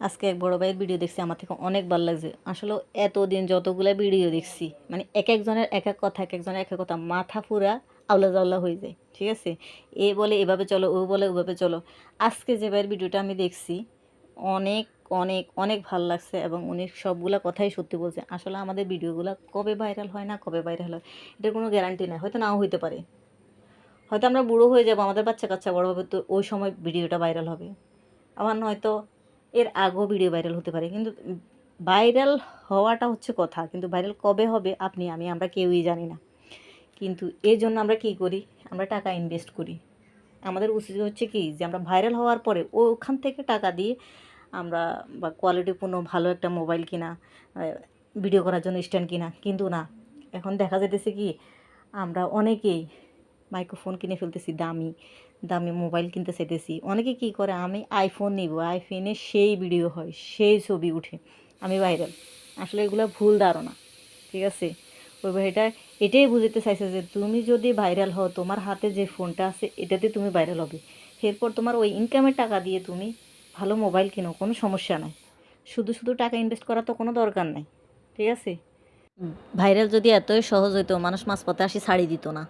আজকে এক বড় ভাইয়ের ভিডিও দেখছি, আমার থেকে অনেক ভালো লাগছে। আসলে এতদিন যতগুলো ভিডিও দেখছি মানে এক একজনের এক এক কথা, এক একজনের এক এক কথা, মাথা ফুরা আউলা জাউলা হয়ে যায়, ঠিক আছে? এ বলে এভাবে চলো, ও বলে ওভাবে চলো। আজকে যে ভাইয়ের ভিডিওটা আমি দেখছি, অনেক অনেক অনেক ভালো লাগছে এবং উনি সবগুলা কথাই সত্যি বলছে। আসলে আমাদের ভিডিওগুলো কবে ভাইরাল হয় না, কবে ভাইরাল হয় এটার কোনো গ্যারান্টি নাই। হয়তো নাও হইতে পারে। হয়তো আমরা বুড়ো হয়ে যাব, আমাদের বাচ্চা কাচ্চা বড় হবে, তো ওই সময় ভিডিওটা ভাইরাল হবে। আবার নয়তো এর আগেও ভিডিও ভাইরাল হতে পারে। কিন্তু ভাইরাল হওয়াটা হচ্ছে কথা। কিন্তু ভাইরাল কবে হবে আপনি, আমি, আমরা কেউই জানি না। কিন্তু এর জন্য আমরা কি করি? আমরা টাকা ইনভেস্ট করি। আমাদের উচিত হচ্ছে কি? যে আমরা ভাইরাল হওয়ার পরে ওখান থেকে টাকা দিয়ে আমরা বা কোয়ালিটিপূর্ণ ভালো একটা মোবাইল কিনা ভিডিও করার জন্য স্ট্যান্ড কিনা। কিন্তু না, এখন দেখা যেতেছে কি, আমরা অনেকেই মাইক্রোফোন কিনে ফেলতেছি, দামি দামি মোবাইল কিনতে চাইতেছি। অনেকে কি করে, আমি আইফোন নিব আইফোনে সেই ভিডিও হয়, সেই ছবি উঠে, আমি ভাইরাল আসলে এগুলো ভুল ধারণা, ঠিক আছে? ওই ভাইটা এটাই বুঝতে চাইছে যে, তুমি যদি ভাইরাল হও, তোমার হাতে যে ফোনটা আছে, এটাতে তুমি ভাইরাল হবে। এরপর তোমার ওই ইনকামের টাকা দিয়ে তুমি ভালো মোবাইল কিনো, কোনো সমস্যা নাই। শুধু শুধু টাকা ইনভেস্ট করার তো কোনো দরকার নাই, ঠিক আছে? ভাইরাল যদি এতই সহজ হইতো, মানুষ মাঝপথে আসি ছাড়ি দিত না।